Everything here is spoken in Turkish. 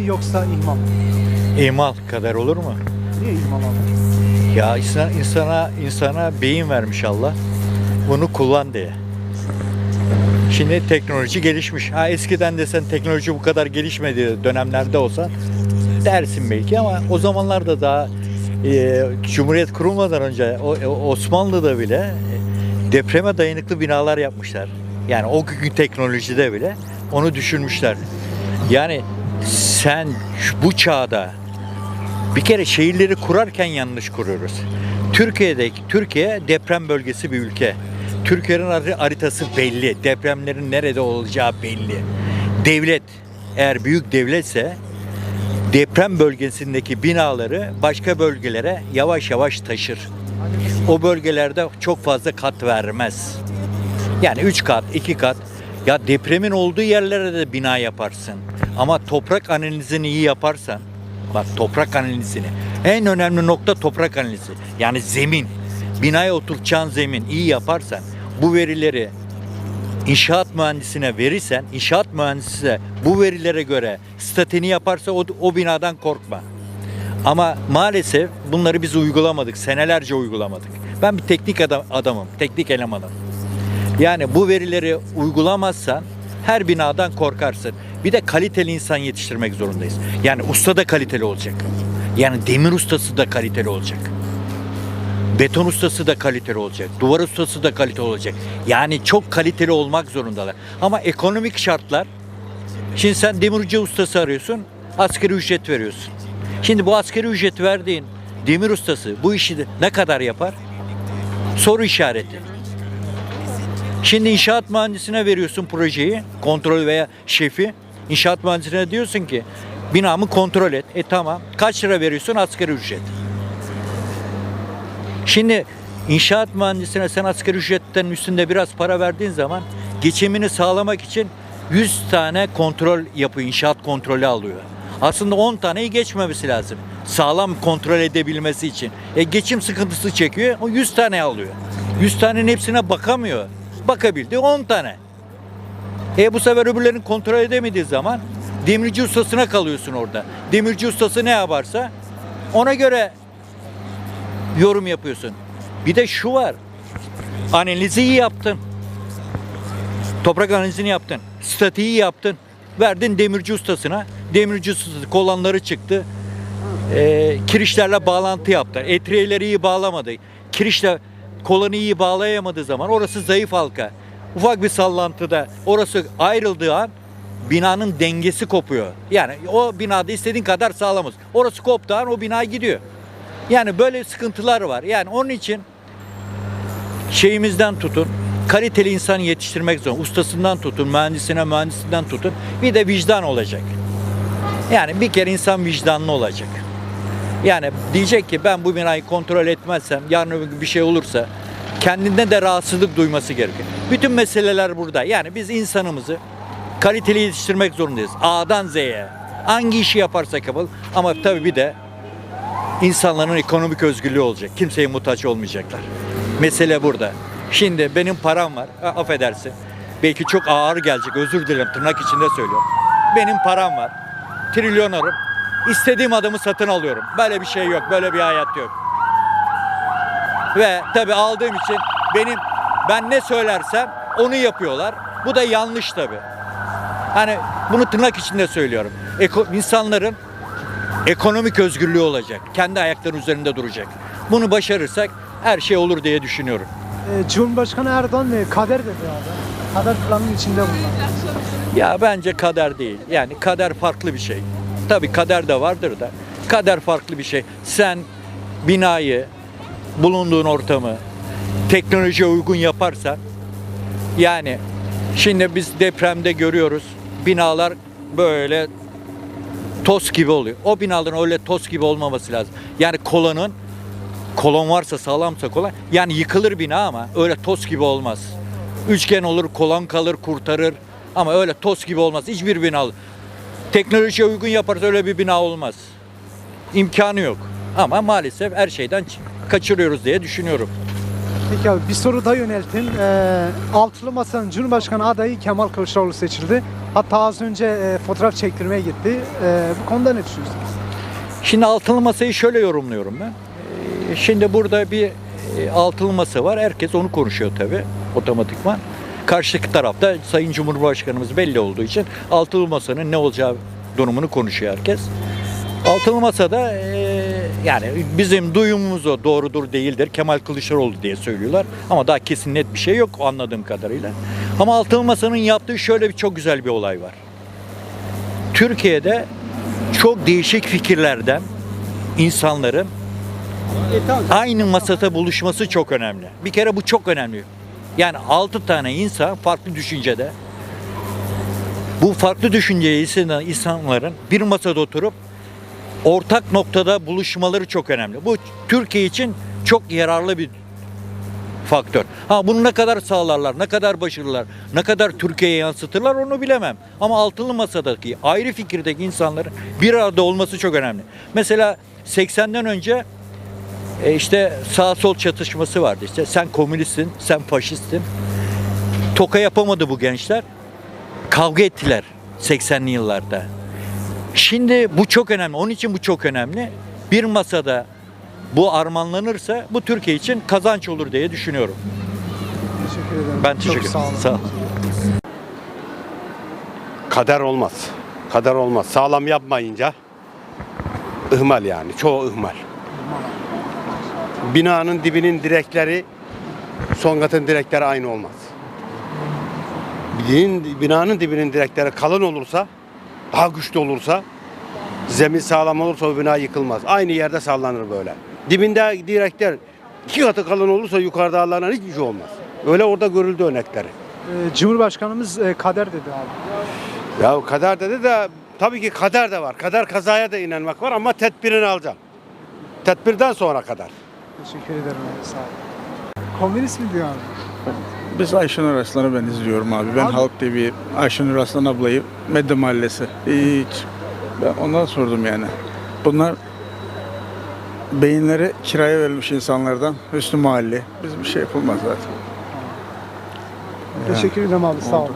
yoksa ihmal mı? İmal kadar olur mu? Niye ihmal abi? Ya insana, insana, insana beyin vermiş Allah. Bunu kullan diye. Şimdi teknoloji gelişmiş. Ha eskiden desen teknoloji bu kadar gelişmediği dönemlerde olsa dersin belki ama o zamanlarda daha e, Cumhuriyet kurulmadan önce o, o- Osmanlı'da bile e, depreme dayanıklı binalar yapmışlar. Yani o günkü teknolojide bile onu düşünmüşler. Yani sen bu çağda bir kere şehirleri kurarken yanlış kuruyoruz. Türkiye'de Türkiye deprem bölgesi bir ülke. Türkiye'nin har- haritası belli. Depremlerin nerede olacağı belli. Devlet eğer büyük devletse deprem bölgesindeki binaları başka bölgelere yavaş yavaş taşır. O bölgelerde çok fazla kat vermez. Yani 3 kat, 2 kat. Ya depremin olduğu yerlere de bina yaparsın. Ama toprak analizini iyi yaparsan, bak toprak analizini. En önemli nokta toprak analizi. Yani zemin. Binaya oturtacağın zemin iyi yaparsan, bu verileri inşaat mühendisine verirsen, inşaat mühendisi de bu verilere göre statini yaparsa o, o binadan korkma. Ama maalesef bunları biz uygulamadık. Senelerce uygulamadık. Ben bir teknik adam, adamım, teknik elemanım. Yani bu verileri uygulamazsan her binadan korkarsın. Bir de kaliteli insan yetiştirmek zorundayız. Yani usta da kaliteli olacak. Yani demir ustası da kaliteli olacak. Beton ustası da kaliteli olacak. Duvar ustası da kaliteli olacak. Yani çok kaliteli olmak zorundalar. Ama ekonomik şartlar Şimdi sen demirci ustası arıyorsun, asgari ücret veriyorsun. Şimdi bu asgari ücret verdiğin demir ustası bu işi ne kadar yapar? Soru işareti. Şimdi inşaat mühendisine veriyorsun projeyi, kontrol veya şefi. İnşaat mühendisine diyorsun ki binamı kontrol et. E tamam. Kaç lira veriyorsun? Asgari ücret. Şimdi inşaat mühendisine sen asgari ücretten üstünde biraz para verdiğin zaman geçimini sağlamak için 100 tane kontrol yapıyor, inşaat kontrolü alıyor. Aslında 10 taneyi geçmemesi lazım. Sağlam kontrol edebilmesi için. E geçim sıkıntısı çekiyor, o 100 tane alıyor. 100 tanenin hepsine bakamıyor. Bakabildi 10 tane. E bu sefer öbürlerini kontrol edemediği zaman demirci ustasına kalıyorsun orada. Demirci ustası ne yaparsa ona göre yorum yapıyorsun. Bir de şu var. Analizi iyi yaptın. Toprak analizini yaptın. Statiği yaptın. Verdin demirci ustasına. Demirci ustası kolanları çıktı. Ee, kirişlerle bağlantı yaptı. Etriyeleri iyi bağlamadı. Kirişle kolanı iyi bağlayamadığı zaman orası zayıf halka. Ufak bir sallantıda orası ayrıldığı an binanın dengesi kopuyor. Yani o binada istediğin kadar sağlamız. Orası koptuğu an o bina gidiyor. Yani böyle sıkıntılar var. Yani onun için şeyimizden tutun, kaliteli insan yetiştirmek zor. Ustasından tutun, mühendisine, mühendisinden tutun. Bir de vicdan olacak. Yani bir kere insan vicdanlı olacak. Yani diyecek ki ben bu binayı kontrol etmezsem, yarın öbür bir şey olursa kendinden de rahatsızlık duyması gerekiyor. Bütün meseleler burada. Yani biz insanımızı kaliteli yetiştirmek zorundayız. A'dan Z'ye. Hangi işi yaparsak yapalım. Ama tabii bir de insanların ekonomik özgürlüğü olacak. Kimseye muhtaç olmayacaklar. Mesele burada. Şimdi benim param var. a- Affedersin. Belki çok ağır gelecek. Özür dilerim. Tırnak içinde söylüyorum. Benim param var. Trilyonarım. İstediğim adamı satın alıyorum. Böyle bir şey yok. Böyle bir hayat yok. Ve tabii aldığım için benim ben ne söylersem onu yapıyorlar. Bu da yanlış tabii. Hani bunu tırnak içinde söylüyorum. Eko, insanların ekonomik özgürlüğü olacak. Kendi ayaklarının üzerinde duracak. Bunu başarırsak her şey olur diye düşünüyorum. Ee, Cumhurbaşkanı Erdoğan e, kader dedi abi. Kader planının içinde bunlar. Ya bence kader değil. Yani kader farklı bir şey. Tabii kader de vardır da. Kader farklı bir şey. Sen binayı, bulunduğun ortamı teknolojiye uygun yaparsan yani şimdi biz depremde görüyoruz. Binalar böyle toz gibi oluyor. O binaların öyle toz gibi olmaması lazım. Yani kolonun kolon varsa sağlamsa kolon yani yıkılır bina ama öyle toz gibi olmaz. Üçgen olur, kolon kalır, kurtarır ama öyle toz gibi olmaz. Hiçbir bina teknolojiye uygun yaparsa öyle bir bina olmaz. İmkanı yok. Ama maalesef her şeyden kaçırıyoruz diye düşünüyorum. Peki abi bir soru daha yöneltin. Ee, Altılı Masa'nın Cumhurbaşkanı adayı Kemal Kılıçdaroğlu seçildi. Hatta az önce e, fotoğraf çektirmeye gitti. E, bu konuda ne düşünüyorsunuz? Şimdi altılı masayı şöyle yorumluyorum ben. Ee, Şimdi burada bir e, altılı masa var. Herkes onu konuşuyor tabii otomatikman. Karşıdaki tarafta Sayın Cumhurbaşkanımız belli olduğu için altılı masanın ne olacağı durumunu konuşuyor herkes. Altılı masada e, yani bizim duyumumuz o doğrudur değildir. Kemal Kılıçdaroğlu diye söylüyorlar. Ama daha kesin net bir şey yok anladığım kadarıyla. Ama altılı masanın yaptığı şöyle bir çok güzel bir olay var. Türkiye'de çok değişik fikirlerden insanların aynı masada buluşması çok önemli. Bir kere bu çok önemli. Yani 6 tane insan farklı düşüncede bu farklı düşünceye hisseden insanların bir masada oturup ortak noktada buluşmaları çok önemli. Bu Türkiye için çok yararlı bir faktör. Ha bunu ne kadar sağlarlar, ne kadar başarırlar, ne kadar Türkiye'ye yansıtırlar onu bilemem. Ama altılı masadaki ayrı fikirdeki insanların bir arada olması çok önemli. Mesela 80'den önce e, işte sağ sol çatışması vardı. İşte sen komünistsin, sen faşistsin. Toka yapamadı bu gençler. Kavga ettiler 80'li yıllarda. Şimdi bu çok önemli. Onun için bu çok önemli. Bir masada bu armanlanırsa bu Türkiye için kazanç olur diye düşünüyorum. Teşekkür ederim. Ben Çok teşekkür ederim. sağ olun. Sağ ol. Kader olmaz. Kader olmaz. Sağlam yapmayınca ihmal yani. Çoğu ihmal. Binanın dibinin direkleri son katın direkleri aynı olmaz. Binanın, binanın dibinin direkleri kalın olursa, daha güçlü olursa, zemin sağlam olursa o bina yıkılmaz. Aynı yerde sallanır böyle. Dibinde direkler iki katı kalın olursa yukarıda alınan hiçbir şey olmaz. Öyle orada görüldü örnekleri. E, Cumhurbaşkanımız e, kader dedi abi. Ya kader dedi de tabii ki kader de var. Kader kazaya da inanmak var ama tedbirini alacağım. Tedbirden sonra kadar. Teşekkür ederim abi. Sağ olun. Komünist mi diyor abi? Biz Ayşenur Aslan'ı ben izliyorum abi. Ben Abi- Halk TV, Ayşenur Aslan ablayı, Medde Mahallesi. Hiç. Ben ondan sordum yani. Bunlar beyinleri kiraya verilmiş insanlardan. Hüsnü Mahalli. Biz bir şey yapılmaz zaten. Teşekkür ederim abi. Sağ olun.